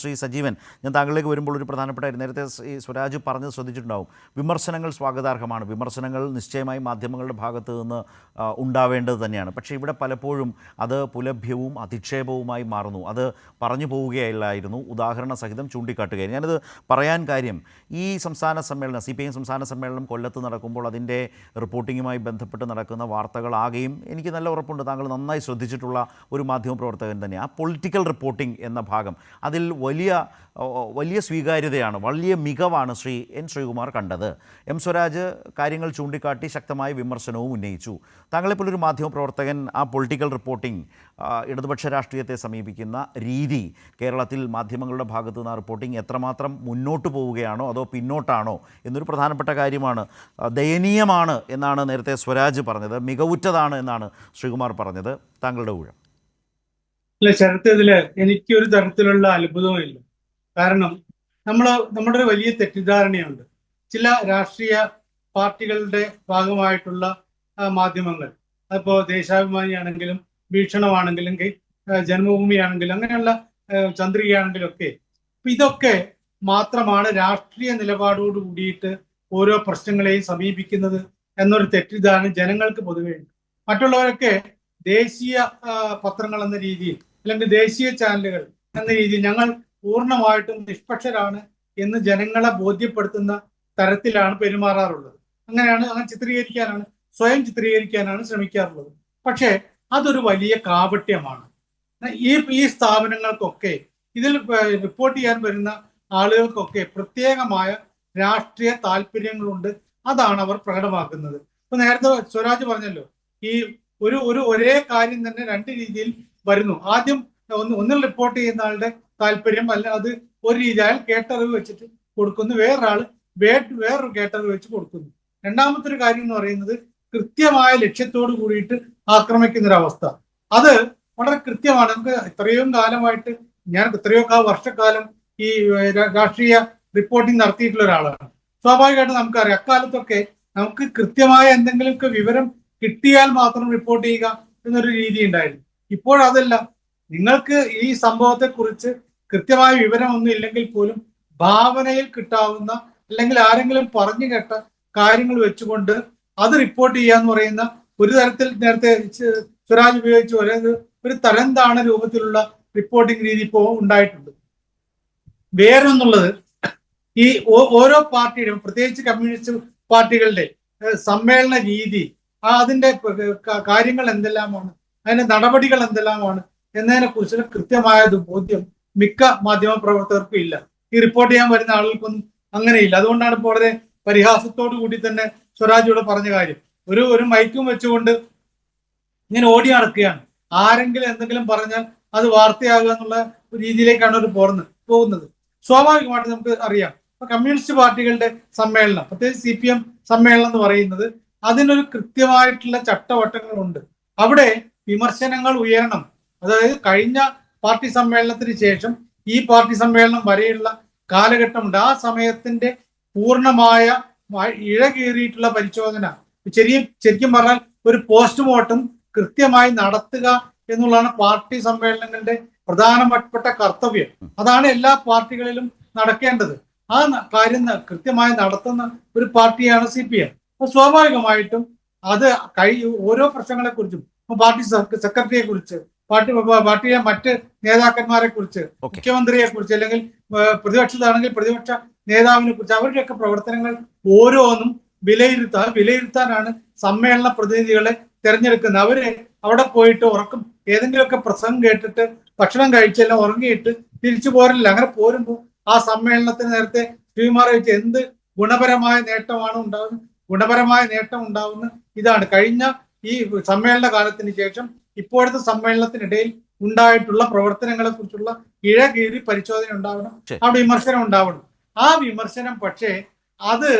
ശ്രീ സജീവൻ. ഞാൻ താങ്കളിലേക്ക് വരുമ്പോൾ ഒരു പ്രധാനപ്പെട്ട നേരത്തെ ഈ സ്വരാജ് പറഞ്ഞത് ശ്രദ്ധിച്ചിട്ടുണ്ടാവും. വിമർശനങ്ങൾ സ്വാഗതാർഹമാണ്. വിമർശനങ്ങൾ നിശ്ചയമായി മാധ്യമങ്ങളുടെ ഭാഗത്ത് നിന്ന് ഉണ്ടാവേണ്ടത് തന്നെയാണ്. പക്ഷേ ഇവിടെ പലപ്പോഴും അത് പുലഭ്യവും അധിക്ഷേപവുമായി മാറുന്നു. അത് പറഞ്ഞു പോവുകയല്ലായിരുന്നു. ഉദാഹരണ സഹിതം ചൂണ്ടിക്കാട്ടുകയായിരുന്നു ഞാനത് പറയാൻ കാര്യം ഈ സംസ്ഥാന സമ്മേളനം സി പി സംസ്ഥാന സമ്മേളനം കൊല്ലത്ത് നടക്കുമ്പോൾ അതിന്റെ റിപ്പോർട്ടിങ്ങുമായി ബന്ധപ്പെട്ട് നടക്കുന്ന വാർത്തകളാകെയും എനിക്ക് നല്ല ഉറപ്പുണ്ട്. താങ്കൾ നന്നായി ശ്രദ്ധിച്ചിട്ടുള്ള ഒരു മാധ്യമപ്രവർത്തകൻ തന്നെ. ആ പൊളിറ്റിക്കൽ റിപ്പോർട്ടിംഗ് എന്ന ഭാഗം അതിൽ വലിയ വലിയ സ്വീകാര്യതയാണ് വലിയ മികവാണ് ശ്രീ എൻ ശ്രീകുമാർ കണ്ടത്. എം സ്വരാജ് കാര്യങ്ങൾ ചൂണ്ടിക്കാട്ടി ശക്തമായ വിമർശനവും ഉന്നയിച്ചു. താങ്കളെപ്പോലൊരു മാധ്യമപ്രവർത്തകൻ ആ പൊളിറ്റിക്കൽ റിപ്പോർട്ടിംഗ് ഇടതുപക്ഷ രാഷ്ട്രീയത്തെ സമീപിക്കുന്ന രീതി കേരളത്തിൽ മാധ്യമങ്ങളുടെ ഭാഗത്തു നിന്ന് റിപ്പോർട്ടിംഗ് എത്രമാത്രം മുന്നോട്ട് പോവുകയാണോ അതോ പിന്നോട്ടാണോ എന്നൊരു പ്രധാനപ്പെട്ട കാര്യമാണ് ദയനീയമാണ് എന്നാണ് നേരത്തെ സ്വരാജ് പറഞ്ഞത് മികവുറ്റതാണ് എന്നാണ് ശ്രീകുമാർ പറഞ്ഞത്. താങ്കളുടെ ഊഴം. അല്ല ശരത്തിൽ എനിക്ക് ഒരു തരത്തിലുള്ള അത്ഭുതവും ഇല്ല കാരണം നമ്മൾ നമ്മുടെ ഒരു വലിയ തെറ്റിദ്ധാരണയുണ്ട്. ചില രാഷ്ട്രീയ പാർട്ടികളുടെ ഭാഗമായിട്ടുള്ള മാധ്യമങ്ങൾ. അതിപ്പോ ദേശാഭിമാനിയാണെങ്കിലും വീക്ഷണമാണെങ്കിലും ജന്മഭൂമിയാണെങ്കിലും അങ്ങനെയുള്ള ചന്ദ്രികയാണെങ്കിലും ഒക്കെ. ഇതൊക്കെ മാത്രമാണ് രാഷ്ട്രീയ നിലപാടോട് കൂടിയിട്ട് ഓരോ പ്രശ്നങ്ങളെയും സമീപിക്കുന്നത് എന്നൊരു തെറ്റിദ്ധാരണ ജനങ്ങൾക്ക് പൊതുവെ മറ്റുള്ളവരൊക്കെ ദേശീയ പത്രങ്ങൾ എന്ന രീതിയിൽ അല്ലെങ്കിൽ ദേശീയ ചാനലുകൾ എന്ന രീതിയിൽ ഞങ്ങൾ പൂർണമായിട്ടും നിഷ്പക്ഷരാണ് എന്ന് ജനങ്ങളെ ബോധ്യപ്പെടുത്തുന്ന തരത്തിലാണ് പെരുമാറാറുള്ളത്. അങ്ങനെയാണ് അങ്ങനെ ചിത്രീകരിക്കാനാണ് സ്വയം ചിത്രീകരിക്കാനാണ് ശ്രമിക്കാറുള്ളത്. പക്ഷേ അതൊരു വലിയ കാപട്യമാണ്. ഈ ഈ സ്ഥാപനങ്ങൾക്കൊക്കെ ഇതിൽ റിപ്പോർട്ട് ചെയ്യാൻ വരുന്ന ആളുകൾക്കൊക്കെ പ്രത്യേകമായ രാഷ്ട്രീയ താല്പര്യങ്ങളുണ്ട്. അതാണ് അവർ പ്രകടമാക്കുന്നത്. ഇപ്പൊ നേരത്തെ സ്വരാജ് പറഞ്ഞല്ലോ ഈ ഒരു ഒരു ഒരേ കാര്യം തന്നെ രണ്ട് രീതിയിൽ വരുന്നു. ആദ്യം ഒന്ന് ഒന്നിൽ റിപ്പോർട്ട് ചെയ്യുന്ന ആളുടെ താല്പര്യം അല്ല അത് ഒരു രീതി അയാൾ കേട്ടറിവ് വെച്ചിട്ട് കൊടുക്കുന്നു. വേറൊരാൾ വേ വേറൊരു കേട്ടറിവ് വെച്ച് കൊടുക്കുന്നു. രണ്ടാമത്തെ ഒരു കാര്യം എന്ന് പറയുന്നത് കൃത്യമായ ലക്ഷ്യത്തോട് കൂടിയിട്ട് ആക്രമിക്കുന്ന ഒരു അവസ്ഥ. അത് വളരെ കൃത്യമാണ്. നമുക്ക് ഇത്രയും കാലമായിട്ട് ഞാൻ എത്രയോ വർഷക്കാലം ഈ രാഷ്ട്രീയ റിപ്പോർട്ടിംഗ് നടത്തിയിട്ടുള്ള ഒരാളാണ്. സ്വാഭാവികമായിട്ട് നമുക്കറിയാം അക്കാലത്തൊക്കെ നമുക്ക് കൃത്യമായ എന്തെങ്കിലുമൊക്കെ വിവരം കിട്ടിയാൽ മാത്രം റിപ്പോർട്ട് ചെയ്യുക എന്നൊരു രീതി ഉണ്ടായിരുന്നു. ഇപ്പോഴതല്ല നിങ്ങൾക്ക് ഈ സംഭവത്തെ കുറിച്ച് കൃത്യമായ വിവരമൊന്നും ഇല്ലെങ്കിൽ പോലും ഭാവനയിൽ കിട്ടാവുന്ന അല്ലെങ്കിൽ ആരെങ്കിലും പറഞ്ഞു കേട്ട കാര്യങ്ങൾ വെച്ചുകൊണ്ട് അത് റിപ്പോർട്ട് ചെയ്യാന്ന് പറയുന്ന ഒരു തരത്തിൽ നേരത്തെ സ്വരാജ് ഉപയോഗിച്ച പറയുന്നത് ഒരു തരന്താണ് രൂപത്തിലുള്ള റിപ്പോർട്ടിംഗ് രീതി ഇപ്പോൾ ഉണ്ടായിട്ടുണ്ട്. വേറൊന്നുള്ളത് ഈ ഓരോ പാർട്ടിയുടെയും പ്രത്യേകിച്ച് കമ്മ്യൂണിസ്റ്റ് പാർട്ടികളുടെ സമ്മേളന രീതി ആ അതിന്റെ കാര്യങ്ങൾ എന്തെല്ലാമാണ്? അതിന്റെ നടപടികൾ എന്തെല്ലാമാണ് എന്നതിനെ കുറിച്ചുള്ള കൃത്യമായ ഒരു ബോധ്യം മിക്ക മാധ്യമ പ്രവർത്തകർക്കും ഇല്ല. ഈ റിപ്പോർട്ട് ചെയ്യാൻ വരുന്ന ആളുകൾക്കൊന്നും അങ്ങനെയില്ല. അതുകൊണ്ടാണ് ഇപ്പോൾ വളരെ പരിഹാസത്തോടു കൂടി തന്നെ സ്വരാജിയോട് പറഞ്ഞ കാര്യം. ഒരു ഒരു മൈക്കും വെച്ചുകൊണ്ട് ഇങ്ങനെ ഓടി നടക്കുകയാണ്. ആരെങ്കിലും എന്തെങ്കിലും പറഞ്ഞാൽ അത് വാർത്തയാകുക എന്നുള്ള രീതിയിലേക്കാണ് അവർ പോകുന്നത് പോകുന്നത്. സ്വാഭാവികമായിട്ട് നമുക്ക് അറിയാം. ഇപ്പൊ കമ്മ്യൂണിസ്റ്റ് പാർട്ടികളുടെ സമ്മേളനം പ്രത്യേകിച്ച് സി പി എം സമ്മേളനം എന്ന് പറയുന്നത് അതിനൊരു കൃത്യമായിട്ടുള്ള ചട്ടവട്ടങ്ങളുണ്ട്. അവിടെ വിമർശനങ്ങൾ ഉയരണം. അതായത് കഴിഞ്ഞ പാർട്ടി സമ്മേളനത്തിന് ശേഷം ഈ പാർട്ടി സമ്മേളനം വരെയുള്ള കാലഘട്ടമുണ്ട്. ആ സമയത്തിന്റെ പൂർണമായ ഇഴ ഇഴകീറിയിട്ടുള്ള പരിശോധന. ശരിയും ശരിക്കും പറഞ്ഞാൽ ഒരു പോസ്റ്റ്മോർട്ടം കൃത്യമായി നടത്തുക എന്നുള്ളതാണ് പാർട്ടി സമ്മേളനങ്ങളുടെ പ്രധാനപ്പെട്ട കർത്തവ്യം. അതാണ് എല്ലാ പാർട്ടികളിലും നടക്കേണ്ടത്. ആ കാര്യം കൃത്യമായി നടത്തുന്ന ഒരു പാർട്ടിയാണ് സി പി എം. സ്വാഭാവികമായിട്ടും അത് കഴി ഓരോ പ്രശ്നങ്ങളെ കുറിച്ചും പാർട്ടി സെക്രട്ടറിയെ കുറിച്ച് പാർട്ടി പാർട്ടിയിലെ മറ്റ് നേതാക്കന്മാരെ കുറിച്ച് മുഖ്യമന്ത്രിയെ കുറിച്ച് അല്ലെങ്കിൽ പ്രതിപക്ഷത്താണെങ്കിൽ പ്രതിപക്ഷ നേതാവിനെ കുറിച്ച് അവരുടെയൊക്കെ പ്രവർത്തനങ്ങൾ ഓരോന്നും വിലയിരുത്താൻ വിലയിരുത്താനാണ് സമ്മേളന പ്രതിനിധികളെ തിരഞ്ഞെടുക്കുന്നത്. അവർ അവിടെ പോയിട്ട് ഉറക്കം. ഏതെങ്കിലുമൊക്കെ പ്രസംഗം കേട്ടിട്ട് ഭക്ഷണം കഴിച്ചെല്ലാം ഉറങ്ങിയിട്ട് തിരിച്ചു പോരില്ല അങ്ങനെ പോരുമ്പോൾ ആ സമ്മേളനത്തിന് നേരത്തെ ശ്രീകുമാർ വെച്ച് എന്ത് ഗുണപരമായ നേട്ടമാണ് ഉണ്ടാകുന്നത് ഗുണപരമായ നേട്ടം ഉണ്ടാവുന്ന ഇതാണ്. കഴിഞ്ഞ ഈ സമ്മേളന കാലത്തിന് ശേഷം ഇപ്പോഴത്തെ സമ്മേളനത്തിനിടയിൽ ഉണ്ടായിട്ടുള്ള പ്രവർത്തനങ്ങളെ കുറിച്ചുള്ള ഇഴകീറി പരിശോധന ഉണ്ടാവണം. ആ വിമർശനം ഉണ്ടാവണം ആ വിമർശനം പക്ഷേ അത്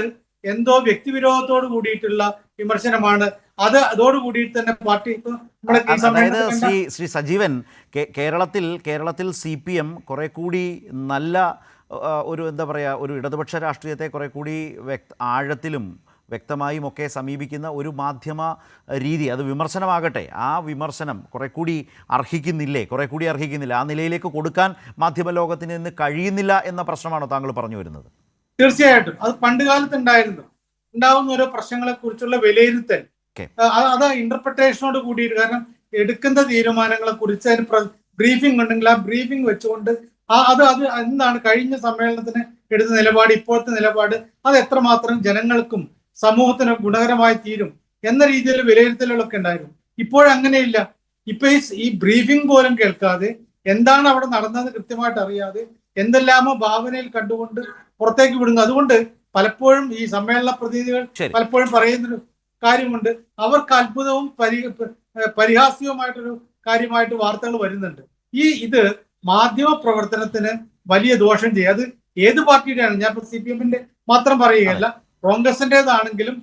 എന്തോ വ്യക്തിവിരോധത്തോട് കൂടിയിട്ടുള്ള വിമർശനമാണ് അത് അതോട് കൂടിയിട്ട് തന്നെ പാർട്ടി അതായത് ശ്രീ ശ്രീ സജീവൻ കേരളത്തിൽ കേരളത്തിൽ സി പി എം കുറെ കൂടി നല്ല ഒരു എന്താ പറയുക ഒരു ഇടതുപക്ഷ രാഷ്ട്രീയത്തെ കുറെ കൂടി വ്യക്ത ആഴത്തിലും വ്യക്തമായും ഒക്കെ സമീപിക്കുന്ന ഒരു മാധ്യമ രീതി. അത് വിമർശനമാകട്ടെ. ആ വിമർശനം കുറെ കൂടി അർഹിക്കുന്നില്ലേ? കുറെ കൂടി അർഹിക്കുന്നില്ല. ആ നിലയിലേക്ക് കൊടുക്കാൻ മാധ്യമ ലോകത്തിന് ഇന്ന് കഴിയുന്നില്ല എന്ന പ്രശ്നമാണോ താങ്കൾ പറഞ്ഞു വരുന്നത്? തീർച്ചയായിട്ടും. അത് പണ്ട് കാലത്ത് ഉണ്ടായിരുന്നു ഉണ്ടാവുന്ന ഓരോ പ്രശ്നങ്ങളെ കുറിച്ചുള്ള വിലയിരുത്തൽ അത് ഇന്റർപ്രിട്ടേഷനോട് കൂടിയിട്ട് കാരണം എടുക്കുന്ന തീരുമാനങ്ങളെ കുറിച്ച് അതിന് ബ്രീഫിംഗ് ഉണ്ടെങ്കിൽ ആ ബ്രീഫിംഗ് വെച്ചുകൊണ്ട് ആ അത് അത് എന്താണ്? കഴിഞ്ഞ സമ്മേളനത്തിന് എടുത്ത നിലപാട് ഇപ്പോഴത്തെ നിലപാട് അത് എത്രമാത്രം ജനങ്ങൾക്കും സമൂഹത്തിനും ഗുണകരമായി തീരും എന്ന രീതിയിൽ വിലയിരുത്തലുകളൊക്കെ ഉണ്ടായിരുന്നു. ഇപ്പോഴങ്ങനെയില്ല. ഇപ്പൊ ഈ ബ്രീഫിംഗ് പോലും കേൾക്കാതെ എന്താണ് അവിടെ നടന്നതെന്ന് കൃത്യമായിട്ട് അറിയാതെ എന്തെല്ലാമോ ഭാവനയിൽ കണ്ടുകൊണ്ട് പുറത്തേക്ക് വിടുന്നു അതുകൊണ്ട് പലപ്പോഴും ഈ സമ്മേളന പ്രതിനിധികൾ പലപ്പോഴും പറയുന്നൊരു കാര്യമുണ്ട്. അവർക്ക് അത്ഭുതവും പരി പരിഹാസ്യവുമായിട്ടൊരു കാര്യമായിട്ട് വാർത്തകൾ വരുന്നുണ്ട്. ഈ ഇത് മാധ്യമ പ്രവർത്തനത്തിന് വലിയ ദോഷം ചെയ്യും. അത് ഏത് പാർട്ടിയുടെയാണ്? ഞാൻ ഇപ്പൊ സി പി എമ്മിന്റെ മാത്രം പറയുകയല്ല. കോൺഗ്രസിന്റേതാണെങ്കിലും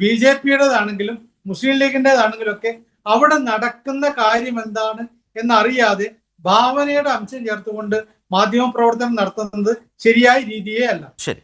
ബി ജെ പിയുടേതാണെങ്കിലും മുസ്ലിം ലീഗിന്റെതാണെങ്കിലും ഒക്കെ അവിടെ നടക്കുന്ന കാര്യം എന്താണ് എന്നറിയാതെ ഭാവനയുടെ അംശം ചേർത്തുകൊണ്ട് മാധ്യമ പ്രവർത്തനം നടത്തുന്നത് ശരിയായ രീതിയേ അല്ല. ശരി.